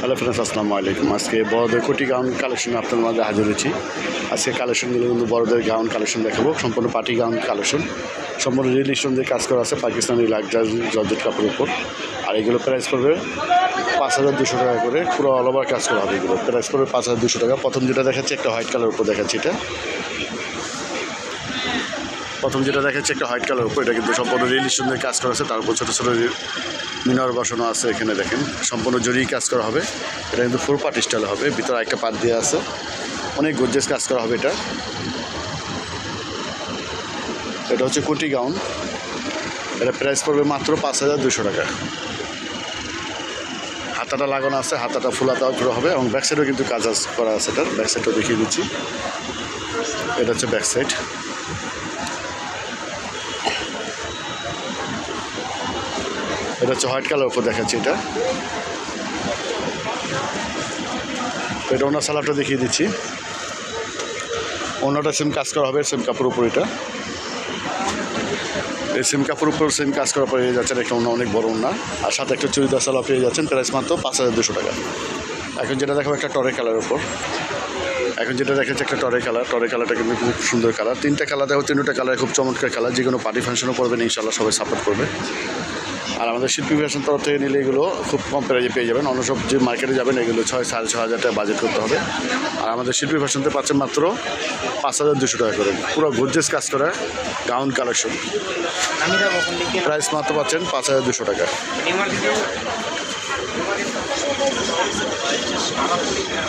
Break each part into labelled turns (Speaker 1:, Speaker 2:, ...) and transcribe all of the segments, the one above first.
Speaker 1: Hello friends আসসালামু আলাইকুম। আজকে বড়দের কোটি গাউন কালেকশন আপনার মাঝে হাজির হয়েছি। আজকে কালেকশনগুলো কিন্তু বড়দের গাউন কালেকশন দেখাবো। সম্পূর্ণ পার্টি গাউন কালেকশন সম্পূর্ণ রিলিশন দিয়ে কাজ করা আছে পাকিস্তানি লাক্সারি জর্জেট কাপড়ের উপর। আর এগুলো প্রাইস পড়বে পাঁচ হাজার দুশো টাকা করে। পুরো অল ওভার কাজ করা হবে এগুলো। প্রাইস পড়বে পাঁচ হাজার দুশো টাকা। প্রথম যেটা দেখাচ্ছি, একটা হোয়াইট কালার উপর দেখাচ্ছি এটা। প্রথম যেটা দেখাচ্ছে একটা হোয়াইট কালার উপর, এটা কিন্তু সম্পূর্ণ রিলিশন দিয়ে কাজ করা আছে। তার উপর ছোটো ছোটো মিনার বসানো আছে এখানে দেখেন। সম্পূর্ণ জরি কাজ করা হবে। এটা কিন্তু ফুল পার্ট স্টাইল হবে। ভিতরে একটা পাট দিয়ে আছে। অনেক গর্জেস কাজ করা হবে এটা। এটা হচ্ছে কোটি গাউন। এটা প্রাইস পড়বে মাত্র পাঁচ হাজার দুশো টাকা। হাতাটা লাগানো আছে, হাতাটা ফুলাতাও করা হবে এবং ব্যাক সাইডেও কিন্তু কাজ করা আছে এটার ব্যাক সাইডটাও দেখিয়ে দিচ্ছি। এটা হচ্ছে ব্যাক এটা হচ্ছে হোয়াইট কালার উপর দেখাচ্ছি এটা। এটা ওনার সালাডটা দেখিয়ে দিচ্ছি। অন্যটা সেম কাজ করা হবে সেম কাপড় উপর এটা। এই সেম কাপড় উপর সেম কাজ করার পরে যাচ্ছেন একটা অন্য অনেক বড় ওনা। আর সাথে একটা চুড়িদার সালা পেয়ে যাচ্ছেন প্রাইস মাত্র পাঁচ হাজার দুশো টাকা। এখন যেটা দেখাবো একটা টরে কালার উপর। এখন যেটা দেখাচ্ছে একটা টরে কালার, টরে কালারটা কিন্তু খুব সুন্দর কালার। তিনটা কালার দেখো তিনটা কালার খুব চমৎকার কালার। যে কোনো পার্টি ফাংশনও করবেন ইনশাল্লাহ সবাই সাপোর্ট করবে। আর আমাদের শিল্পী ফ্যাশন তরফ থেকে নিলে এগুলো খুব কম প্রাইজে পেয়ে যাবেন। অন্য সব যে মার্কেটে যাবেন, এগুলো ছয়, সাড়ে ছ হাজার টাকা বাজেট করতে হবে। আর আমাদের শিল্পী ফ্যাশনতে পাচ্ছেন মাত্র পাঁচ হাজার দুশো টাকা করে। পুরো গর্জেস কাজ করা গাউন কালেকশন প্রাইস মাত্র পাচ্ছেন পাঁচ হাজার দুশো টাকা।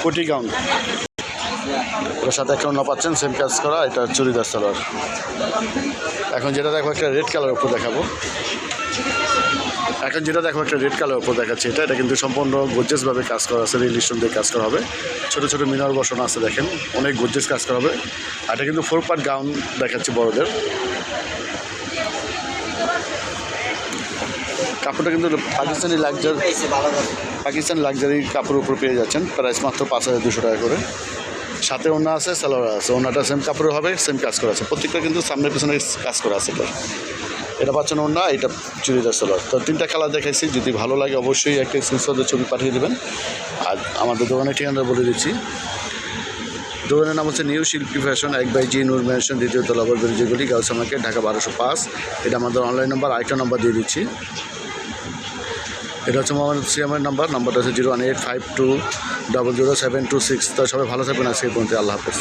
Speaker 1: কোটি গাউন ওর সাথে একটা অন্য পাচ্ছেন সেম কাজ করা, এটা চুড়িদার সালোয়ার। এখন যেটা দেখো একটা রেড কালার উপর দেখাবো। এখন যেটা দেখো, একটা রেড কালার উপর দেখাচ্ছে এটা এটা কিন্তু সম্পূর্ণ গর্জেসভাবে কাজ করা আছে রিলিশন দিয়ে কাজ করা হবে। ছোটো ছোটো মিনার বসানো আছে, দেখেন, অনেক গর্জেস কাজ করা হবে। আর এটা কিন্তু ফোর পার্ট গাউন দেখাচ্ছে বড়দের। কাপড়টা কিন্তু পাকিস্তানি লাক্সারি পাকিস্তান লাক্সারি কাপড়ের উপর পেয়ে যাচ্ছেন। প্রাইস মাত্র পাঁচ হাজার দুশো টাকা করে। সাথে ওনা আছে সালোয়ার আছে। ওনাটা সেম কাপড়ের হবে সেম কাজ করা আছে। প্রত্যেকটা কিন্তু সামনে পিছনে কাজ করা আছে এটা পাচ্ছেন ওনা এটা চুড়িদার সালোয়ার তো তিনটা কালার দেখাইছি, যদি ভালো লাগে অবশ্যই একটা স্ক্রিনশটের ছবি পাঠিয়ে দেবেন। আর আমাদের দোকানের ঠিকানা বলে দিচ্ছি। দোকানের নাম হচ্ছে নিউ শিল্পী ফ্যাশন এক বাই জি, নূর ম্যানশন দ্বিতীয় তলা বলবেন যেগুলি গাউসা মার্কেট ঢাকা বারোশো পাঁচ। এটা আমাদের অনলাইন নাম্বার আরেকটা নাম্বার দিয়ে দিচ্ছি। এটা হচ্ছে মোহাম্মদ সিএমের নাম্বার নাম্বারটা হচ্ছে zero one eight five two double zero seven two six তো সবাই ভালো থাকবেন আজকে পর্যন্ত আল্লাহ হাফেজ।